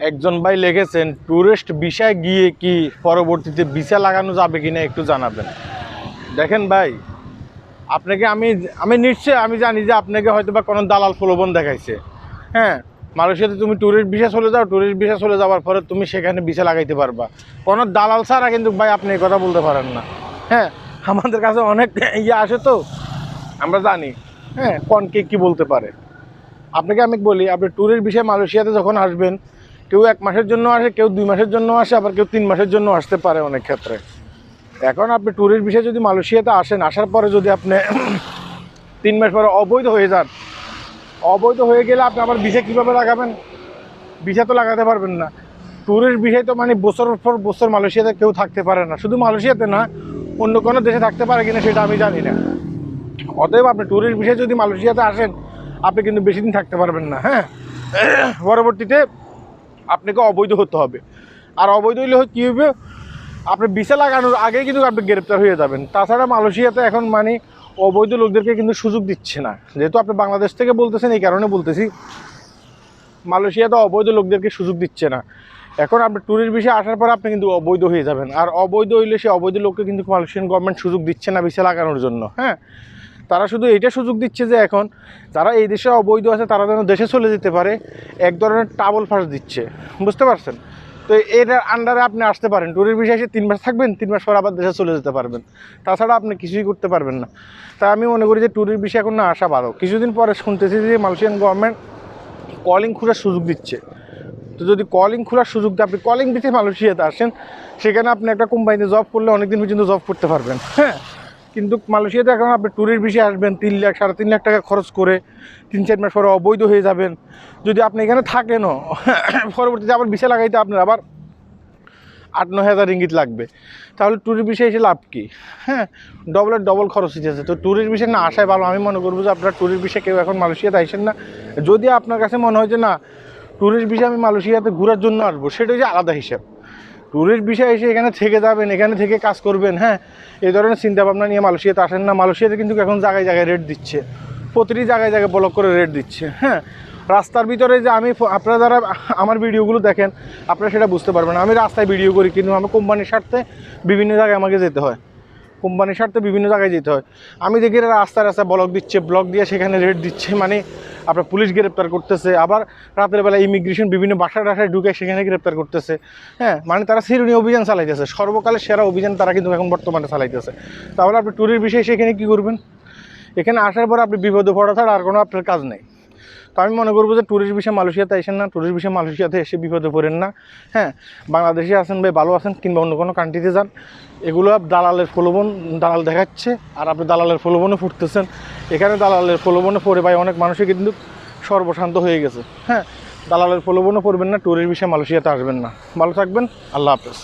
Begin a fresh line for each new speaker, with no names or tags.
একজন ভাই লিখেছেন ট্যুরিস্ট ভিসায় গিয়ে কি পরবর্তীতে ভিসা লাগানো যাবে কিনা একটু জানাবেন। দেখেন ভাই, আপনাকে আমি আমি নিশ্চয় আমি জানি যে আপনাকে হয়তো বা কোনো দালাল প্রলোভন দেখাইছে। হ্যাঁ মালয়েশিয়াতে তুমি ট্যুরিস্ট ভিসা চলে যাও ট্যুরিস্ট ভিসা চলে যাওয়ার পরে তুমি সেখানে ভিসা লাগাইতে পারবা। কোনো দালাল ছাড়া কিন্তু ভাই আপনি এই কথা বলতে পারেন না। হ্যাঁ আমাদের কাছে অনেক ইয়ে আসে তো, আমরা জানি হ্যাঁ কোন কে কী বলতে পারে। আপনাকে আমি বলি, আপনি ট্যুরের বিষয়ে মালয়েশিয়াতে যখন আসবেন কেউ এক মাসের জন্য আসে, কেউ দুই মাসের জন্য আসে, আবার কেউ তিন মাসের জন্য আসতে পারে অনেক ক্ষেত্রে। এখন আপনি ট্যুরের বিষয়ে যদি মালয়েশিয়াতে আসেন, আসার পরে যদি আপনি তিন মাস পরে অবৈধ হয়ে যান, অবৈধ হয়ে গেলে আপনি আবার ভিসা কীভাবে লাগাবেন? ভিসা তো লাগাতে পারবেন না। ট্যুরের বিষয় তো মানে বছর পর বছর মালয়েশিয়াতে কেউ থাকতে পারে না। শুধু মালয়েশিয়াতে না, অন্য কোনো দেশে থাকতে পারে কিনা সেটা আমি জানি না। অতএব আপনি ট্যুরের বিষয়ে যদি মালয়েশিয়াতে আসেন, আপনি কিন্তু বেশি দিন থাকতে পারবেন না হ্যাঁ? পরবর্তীতে আপনাকে অবৈধ হতে হবে। আর অবৈধ হইলে কী হবে? আপনি ভিসা লাগানোর আগেই কিন্তু আপনি গ্রেপ্তার হয়ে যাবেন। তাছাড়া মালয়েশিয়াতে এখন মানে অবৈধ লোকদেরকে কিন্তু সুযোগ দিচ্ছে না। যেহেতু আপনি বাংলাদেশ থেকে বলতেছেন, এই কারণে বলতেছি। মালয়েশিয়াতে অবৈধ লোকদেরকে সুযোগ দিচ্ছে না। এখন আপনি ট্যুরিস্ট বিষয়ে আসার পর আপনি কিন্তু অবৈধ হয়ে যাবেন। আর অবৈধ হইলে সে অবৈধ লোককে কিন্তু মালয়েশিয়ান গভর্নমেন্ট সুযোগ দিচ্ছে না ভিসা লাগানোর জন্য। হ্যাঁ? তারা শুধু এইটা সুযোগ দিচ্ছে যে এখন যারা এই দেশে অবৈধ আছে, তারা যেন দেশে চলে যেতে পারে, এক ধরনের টাবল ফাঁস দিচ্ছে। বুঝতে পারছেন? তো এর আন্ডারে আপনি আসতে পারেন। ট্যুরের বিষয়ে এসে তিন মাস থাকবেন, তিন মাস পর আবার দেশে চলে যেতে পারবেন। তাছাড়া আপনি কিছুই করতে পারবেন না। তাই আমি মনে করি যে ট্যুরের বিষয়ে এখন না আসা ভালো কিছুদিন পরে শুনতেছি যে মালয়েশিয়ান গভর্নমেন্ট কলিং খোলার সুযোগ দিচ্ছে। তো যদি কলিং খোলার সুযোগ দেয়, আপনি কলিং দিতে মালয়েশিয়াতে আসেন, সেখানে আপনি একটা কোম্পানিতে জব করলে অনেকদিন পর্যন্ত জব করতে পারবেন। হ্যাঁ? কিন্তু মালয়েশিয়াতে এখন আপনি ট্যুরের বিষয়ে আসবেন, তিন লাখ, সাড়ে তিন লাখ টাকা খরচ করে তিন, চার মাস পরে অবৈধ হয়ে যাবেন। যদি আপনি এখানে থাকেনও, পরবর্তীতে আবার ভিসা লাগাইতে আপনার আবার আট ন হাজার ইঙ্গিত লাগবে। তাহলে ট্যুরের বিষয়ে এসে লাভ কী? হ্যাঁ ডবলের ডবল খরচ হচ্ছে তো ট্যুরের বিষয়ে না আসায় ভালো, আমি মনে করব যে আপনার ট্যুরের বিষয়ে কেউ এখন মালয়েশিয়াতে আইসেন না। যদি আপনার কাছে মনে হয় যে না ট্যুরিস্ট বিষয়ে আমি মালয়েশিয়াতে ঘোরার জন্য আসব, সেটা হচ্ছে আলাদা হিসাব। ট্যুরিস্ট বিষয় এসে এখানে থেকে যাবেন, এখানে থেকে কাজ করবেন হ্যাঁ? এই ধরনের চিন্তাভাবনা নিয়ে মালয়েশিয়াতে আসেন না। মালয়েশিয়াতে কিন্তু এখন জায়গায় জায়গায় রেট দিচ্ছে। প্রতিটি জায়গায় জায়গায় ব্লক করে রেট দিচ্ছে হ্যাঁ? রাস্তার ভিতরে যে আমি আপনারা যারা আমার ভিডিওগুলো দেখেন, আপনারা সেটা বুঝতে পারবেন আমি রাস্তায় ভিডিও করি, কিন্তু আমার কোম্পানির স্বার্থে বিভিন্ন জায়গায় আমাকে যেতে হয়। কোম্পানির স্বার্থে বিভিন্ন জায়গায় যেতে হয়। আমি দেখি রাস্তায় রাস্তায় ব্লক দিচ্ছে ব্লক দিয়ে সেখানে রেট দিচ্ছে। মানে আপনার পুলিশ গ্রেপ্তার করতেছে, আবার রাতের বেলা ইমিগ্রেশন বিভিন্ন বাসায় টাসায় ঢুকে সেখানে গ্রেপ্তার করতেছে। হ্যাঁ মানে তারা সিরুনি অভিযান চালাইতেছে। সর্বকালের সেরা অভিযান তারা কিন্তু এখন বর্তমানে চালাইতেছে। তাহলে আপনি ট্যুরের বিষয়ে সেখানে কী করবেন? এখানে আসার পর আপনি বিপদে পড়া ছাড়া আর কোনো আপনার কাজ নেই। তো আমি মনে করব যে ট্যুরিস্ট বিষয়ে মালয়েশিয়াতে আসেন না ট্যুরিস্ট বিষয়ে মালয়েশিয়াতে এসে বিপদে পড়েন না। হ্যাঁ বাংলাদেশে আসেন ভাই, ভালো আছেন, কিংবা অন্য কোনো কান্ট্রিতে যান। এগুলো দালালের প্রলোভন, দালাল দেখাচ্ছে, আর আপনি দালালের প্রলোভনে ফুটতেছেন। এখানে দালালের প্রলোভনে পড়ে ভাই, অনেক মানুষই কিন্তু সর্বশান্ত হয়ে গেছে। হ্যাঁ দালালের প্রলোভনে পড়বেন না ট্যুরিস্ট বিষয়ে মালয়েশিয়াতে আসবেন না। ভালো থাকবেন, আল্লাহ হাফেজ।